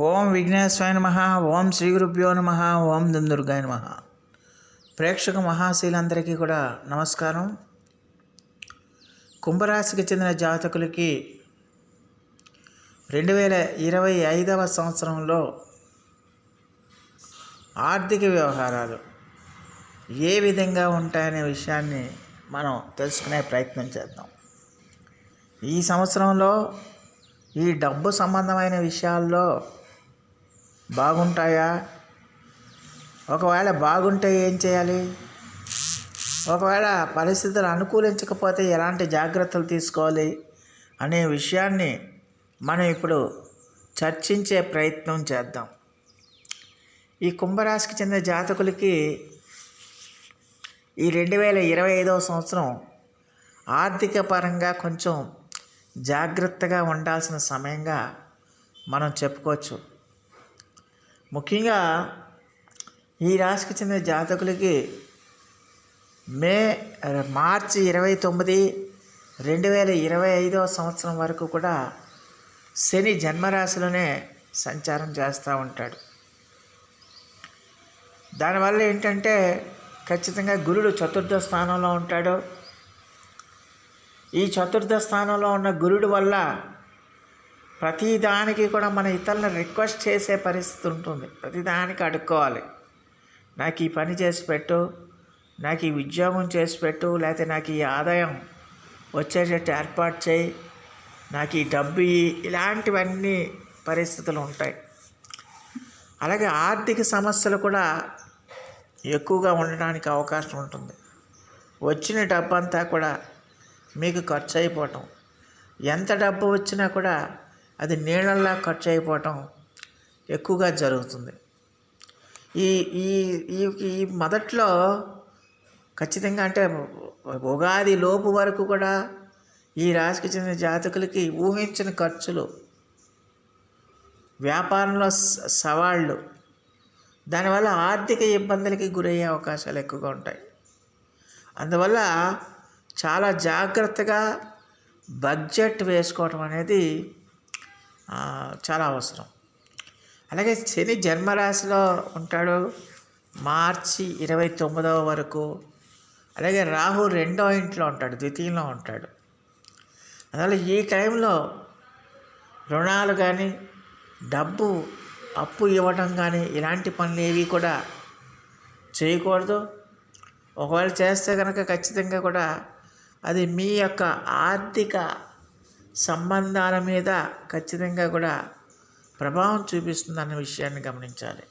ఓం విఘ్నేశ్వరాయ నమ ఓం శ్రీ గురుభ్యో నమ ఓం దుందుర్గాయ నమ. ప్రేక్షక మహాశీలందరికీ కూడా నమస్కారం. కుంభరాశికి చెందిన జాతకులకి రెండు వేల ఇరవై ఐదవ సంవత్సరంలో ఆర్థిక వ్యవహారాలు ఏ విధంగా ఉంటాయనే విషయాన్ని మనం తెలుసుకునే ప్రయత్నం చేద్దాం. ఈ సంవత్సరంలో ఈ డబ్బు సంబంధమైన విషయాల్లో బాగుంటాయా? ఒకవేళ బాగుంటే ఏం చేయాలి? ఒకవేళ పరిస్థితులు అనుకూలించకపోతే ఎలాంటి జాగ్రత్తలు తీసుకోవాలి అనే విషయాన్ని మనం ఇప్పుడు చర్చించే ప్రయత్నం చేద్దాం. ఈ కుంభరాశికి చెందిన జాతకులకి ఈ రెండు వేల ఇరవై ఐదవ సంవత్సరం ఆర్థిక పరంగా కొంచెం జాగ్రత్తగా ఉండాల్సిన సమయంగా మనం చెప్పుకోవచ్చు. ముఖ్యంగా ఈ రాశికి చెందిన జాతకులకి మే మార్చి ఇరవై తొమ్మిది రెండు వేల ఇరవై ఐదవ సంవత్సరం వరకు కూడా శని జన్మరాశిలోనే సంచారం చేస్తూ ఉంటాడు. దానివల్ల ఏంటంటే ఖచ్చితంగా గురుడు చతుర్థ స్థానంలో ఉంటాడు. ఈ చతుర్థ స్థానంలో ఉన్న గురుడు వల్ల ప్రతిదానికి కూడా మన ఇతరులను రిక్వెస్ట్ చేసే పరిస్థితి ఉంటుంది. ప్రతిదానికి అడుక్కోవాలి. నాకు ఈ పని చేసి పెట్టు నాకు ఈ ఉద్యోగం చేసి పెట్టు లేకపోతే నాకు ఈ ఆదాయం వచ్చేటట్టు ఏర్పాటు చేయి నాకు ఈ డబ్బు ఇలాంటివన్నీ పరిస్థితులు ఉంటాయి. అలాగే ఆర్థిక సమస్యలు కూడా ఎక్కువగా ఉండడానికి అవకాశం ఉంటుంది. వచ్చిన డబ్బంతా కూడా మీకు ఖర్చు అయిపోవటం. ఎంత డబ్బు వచ్చినా కూడా అది నీళ్ళల్లా ఖర్చు అయిపోవటం ఎక్కువగా జరుగుతుంది. ఈ ఈ ఈ ఈ మొదట్లో ఖచ్చితంగా అంటే ఉగాది లోపు వరకు కూడా ఈ రాశికి చెందిన జాతకులకి ఊహించిన ఖర్చులు వ్యాపారంలో సవాళ్ళు దానివల్ల ఆర్థిక ఇబ్బందులకి గురయ్యే అవకాశాలు ఎక్కువగా ఉంటాయి. అందువల్ల చాలా జాగ్రత్తగా బడ్జెట్ వేసుకోవటం అనేది చాలా అవసరం. అలాగే శని జన్మరాశిలో ఉంటాడు. మార్చి ఇరవై తొమ్మిదవ వరకు. అలాగే రాహు రెండో ఇంట్లో ఉంటాడు ద్వితీయంలో ఉంటాడు. అందువల్ల ఈ టైంలో రుణాలు కానీ డబ్బు అప్పు ఇవ్వడం కానీ ఇలాంటి పనులు ఏవి కూడా చేయకూడదు. ఒకవేళ చేస్తే కనుక ఖచ్చితంగా కూడా అది మీ యొక్క ఆర్థిక సంబంధాల మీద ఖచ్చితంగా కూడా ప్రభావం చూపిస్తుందన్న విషయాన్ని గమనించాలి.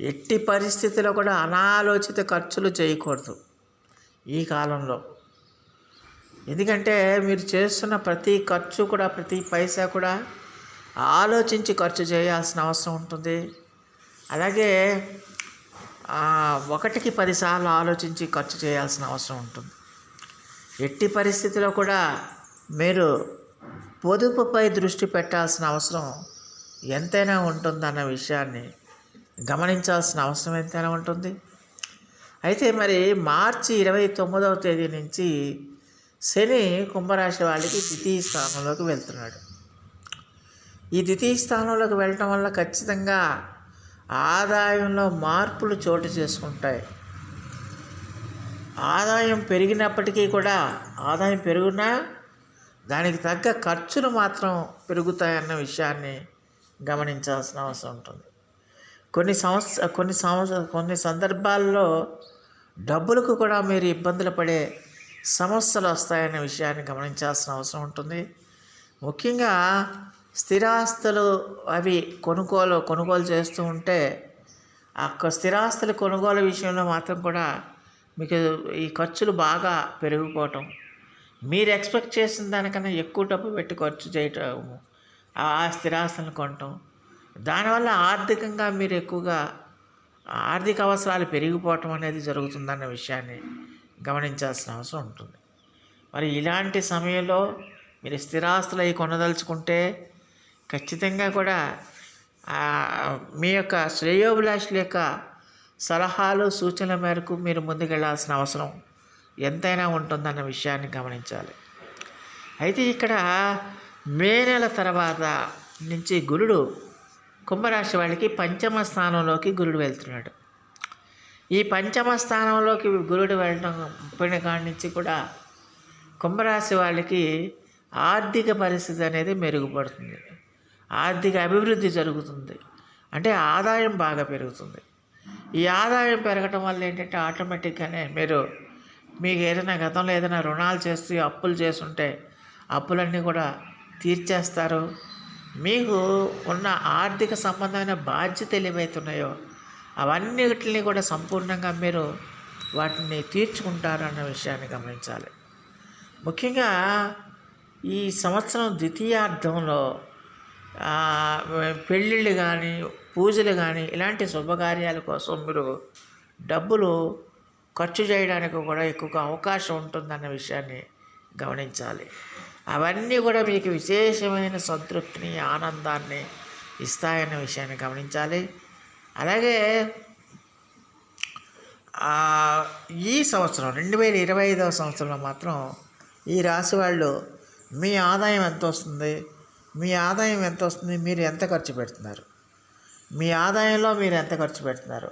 ఎట్టి పరిస్థితిలో కూడా అనాలోచిత ఖర్చులు చేయకూడదు ఈ కాలంలో. ఎందుకంటే మీరు చేస్తున్న ప్రతి ఖర్చు కూడా ప్రతి పైసా కూడా ఆలోచించి ఖర్చు చేయాల్సిన అవసరం ఉంటుంది. అలాగే ఒకటికి పదిసార్లు ఆలోచించి ఖర్చు చేయాల్సిన అవసరం ఉంటుంది. ఎట్టి పరిస్థితిలో కూడా మీరు పొదుపుపై దృష్టి పెట్టాల్సిన అవసరం ఎంతైనా ఉంటుందన్న విషయాన్ని గమనించాల్సిన అవసరం ఎంతైనా ఉంటుంది. అయితే మరి మార్చి ఇరవై తొమ్మిదవ తేదీ నుంచి శని కుంభరాశి వాళ్ళకి ద్వితీయ స్థానంలోకి వెళ్తున్నాడు. ఈ ద్వితీయ స్థానంలోకి వెళ్ళటం వల్ల ఖచ్చితంగా ఆదాయంలో మార్పులు చోటు చేసుకుంటాయి. ఆదాయం పెరిగినప్పటికీ కూడా ఆదాయం పెరుగునా? దానికి తగ్గ ఖర్చులు మాత్రం పెరుగుతాయన్న విషయాన్ని గమనించాల్సిన అవసరం ఉంటుంది. కొన్ని సంవత్సర కొన్ని సంవత్సర కొన్ని సందర్భాల్లో డబ్బులకు కూడా మీరు ఇబ్బందులు పడే సమస్యలు వస్తాయనే విషయాన్ని గమనించాల్సిన అవసరం ఉంటుంది. ముఖ్యంగా స్థిరాస్తులు అవి కొనుగోలు కొనుగోలు చేస్తూ ఉంటే ఆ స్థిరాస్తులు స్థిరాస్తుల కొనుగోలు విషయంలో మాత్రం కూడా మీకు ఈ ఖర్చులు బాగా పెరిగిపోవటం మీరు ఎక్స్పెక్ట్ చేసిన దానికన్నా ఎక్కువ డబ్బు పెట్టి ఖర్చు చేయటం ఆ స్థిరాస్తులను కొనటం దానివల్ల ఆర్థికంగా మీరు ఎక్కువగా ఆర్థిక అవసరాలు పెరిగిపోవటం అనేది జరుగుతుందన్న విషయాన్ని గమనించాల్సిన అవసరం ఉంటుంది. మరి ఇలాంటి సమయంలో మీరు స్థిరాస్తులు అవి కొనదలుచుకుంటే ఖచ్చితంగా కూడా మీ యొక్క శ్రేయోభిలాషుల యొక్క సలహాలు సూచనల మేరకు మీరు ముందుకెళ్ళాల్సిన అవసరం ఎంతైనా ఉంటుందన్న విషయాన్ని గమనించాలి. అయితే ఇక్కడ మే నెల తర్వాత నుంచి గురుడు కుంభరాశి వాళ్ళకి పంచమ స్థానంలోకి గురుడు వెళ్తున్నాడు. ఈ పంచమ స్థానంలోకి గురుడు వెళ్ళడం పోయిన కాడి నుంచి కూడా కుంభరాశి వాళ్ళకి ఆర్థిక పరిస్థితి అనేది మెరుగుపడుతుంది. ఆర్థిక అభివృద్ధి జరుగుతుంది. అంటే ఆదాయం బాగా పెరుగుతుంది. ఈ ఆదాయం పెరగటం వల్ల ఏంటంటే ఆటోమేటిక్గానే మీరు మీకు ఏదైనా గతంలో ఏదైనా రుణాలు చేస్తూ అప్పులు చేస్తుంటే అప్పులన్నీ కూడా తీర్చేస్తారు. మీకు ఉన్న ఆర్థిక సంబంధమైన బాధ్యతలు ఏవైతున్నాయో అవన్నిటిని కూడా సంపూర్ణంగా మీరు వాటిని తీర్చుకుంటారు అన్న విషయాన్ని గమనించాలి. ముఖ్యంగా ఈ సంవత్సరం ద్వితీయార్థంలో పెళ్ళిళ్ళు కానీ పూజలు కానీ ఇలాంటి శుభకార్యాల కోసం మీరు డబ్బులు ఖర్చు చేయడానికి కూడా ఎక్కువగా అవకాశం ఉంటుందన్న విషయాన్ని గమనించాలి. అవన్నీ కూడా మీకు విశేషమైన సంతృప్తిని ఆనందాన్ని ఇస్తాయన్న విషయాన్ని గమనించాలి. అలాగే ఈ సంవత్సరం రెండు వేల ఇరవై ఐదవ సంవత్సరంలో మాత్రం ఈ రాశి వాళ్ళు మీ ఆదాయం ఎంత వస్తుంది? మీ ఆదాయం ఎంత వస్తుంది? మీరు ఎంత ఖర్చు పెడుతున్నారు? మీ ఆదాయంలో మీరు ఎంత ఖర్చు పెడుతున్నారు?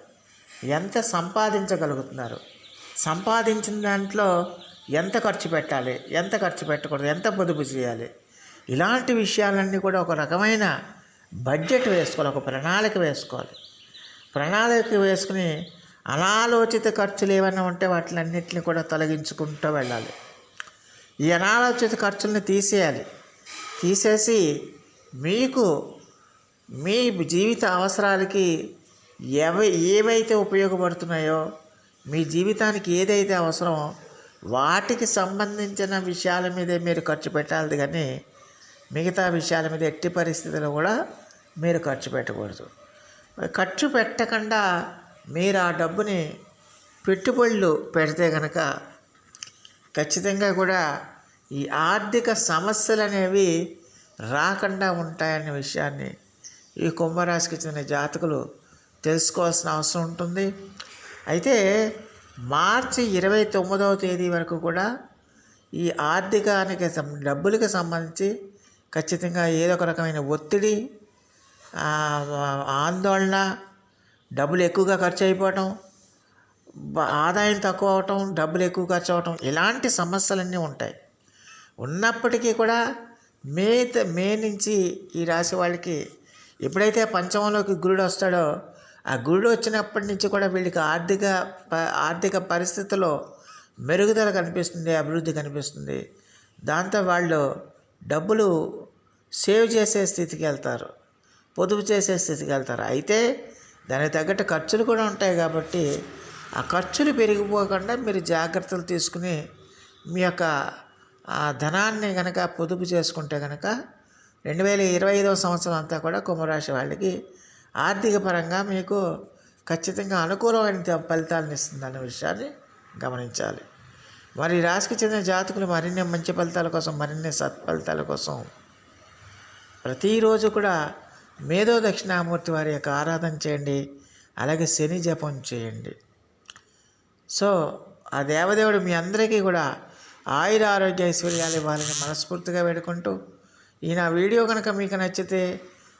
ఎంత సంపాదించగలుగుతున్నారు? సంపాదించిన దాంట్లో ఎంత ఖర్చు పెట్టాలి? ఎంత ఖర్చు పెట్టకూడదు? ఎంత పొదుపు చేయాలి? ఇలాంటి విషయాలన్నీ కూడా ఒక రకమైన బడ్జెట్ వేసుకోవాలి ఒక ప్రణాళిక వేసుకోవాలి. ప్రణాళిక వేసుకుని అనాలోచిత ఖర్చులు ఏమైనా ఉంటే వాటిలన్నింటినీ కూడా తొలగించుకుంటూ వెళ్ళాలి. ఈ అనాలోచిత ఖర్చుల్ని తీసేయాలి. తీసేసి మీకు మీ జీవిత అవసరాలకి ఎవ ఏవైతే ఉపయోగపడుతున్నాయో మీ జీవితానికి ఏదైతే అవసరమో వాటికి సంబంధించిన విషయాల మీదే మీరు ఖర్చు పెట్టాలి కానీ మిగతా విషయాల మీద ఎట్టి పరిస్థితుల్లో కూడా మీరు ఖర్చు పెట్టకూడదు. ఖర్చు పెట్టకుండా మీరు ఆ డబ్బుని పెట్టుబడులు పెడితే కనుక ఖచ్చితంగా కూడా ఈ ఆర్థిక సమస్యలు అనేవి రాకుండా ఉంటాయనే విషయాన్ని ఈ కుంభరాశికి చెందిన జాతకులు తెలుసుకోవాల్సిన అవసరం ఉంటుంది. అయితే మార్చి ఇరవై తొమ్మిదవ తేదీ వరకు కూడా ఈ ఆర్థికానికి సం- డబ్బులకు సంబంధించి ఖచ్చితంగా ఏదో ఒక రకమైన ఒత్తిడి ఆందోళన డబ్బులు ఎక్కువగా ఖర్చు అయిపోవటం ఆదాయం తక్కువ అవటం డబ్బులు ఎక్కువ ఖర్చు అవటం ఇలాంటి సమస్యలన్నీ ఉంటాయి. ఉన్నప్పటికీ కూడా మే మే నుంచి ఈ రాశి వాళ్ళకి ఎప్పుడైతే పంచమంలోకి గురుడు వస్తాడో ఆ గురుడు వచ్చినప్పటి నుంచి కూడా వీళ్ళకి ఆర్థిక ప- ఆర్థిక పరిస్థితిలో మెరుగుదల కనిపిస్తుంది అభివృద్ధి కనిపిస్తుంది. దాంతో వాళ్ళు డబ్బులు సేవ్ చేసే స్థితికి వెళ్తారు పొదుపు చేసే స్థితికి వెళ్తారు. అయితే దానికి తగ్గట్టు ఖర్చులు కూడా ఉంటాయి కాబట్టి ఆ ఖర్చులు పెరిగిపోకుండా మీరు జాగ్రత్తలు తీసుకుని మీ యొక్క ఆ ధనాన్ని కనుక పొదుపు చేసుకుంటే కనుక రెండు వేల ఇరవై ఐదవ సంవత్సరం అంతా కూడా కుంభరాశి వాళ్ళకి ఆర్థిక పరంగా మీకు ఖచ్చితంగా అనుకూలమైన త- ఫలితాలను ఇస్తుందన్న విషయాన్ని గమనించాలి. మరి రాశికి చెందిన జాతకులు మరిన్ని మంచి ఫలితాల కోసం మరిన్ని సత్ఫలితాల కోసం ప్రతిరోజు కూడా మేధో దక్షిణామూర్తి వారి యొక్క ఆరాధన చేయండి. అలాగే శని జపం చేయండి. సో ఆ దేవదేవుడు మీ అందరికీ కూడా ఆయుర ఆరోగ్య ఐశ్వర్యాలు ఇవ్వాలని మనస్ఫూర్తిగా వేడుకుంటూ ఈ నా వీడియో కనుక మీకు నచ్చితే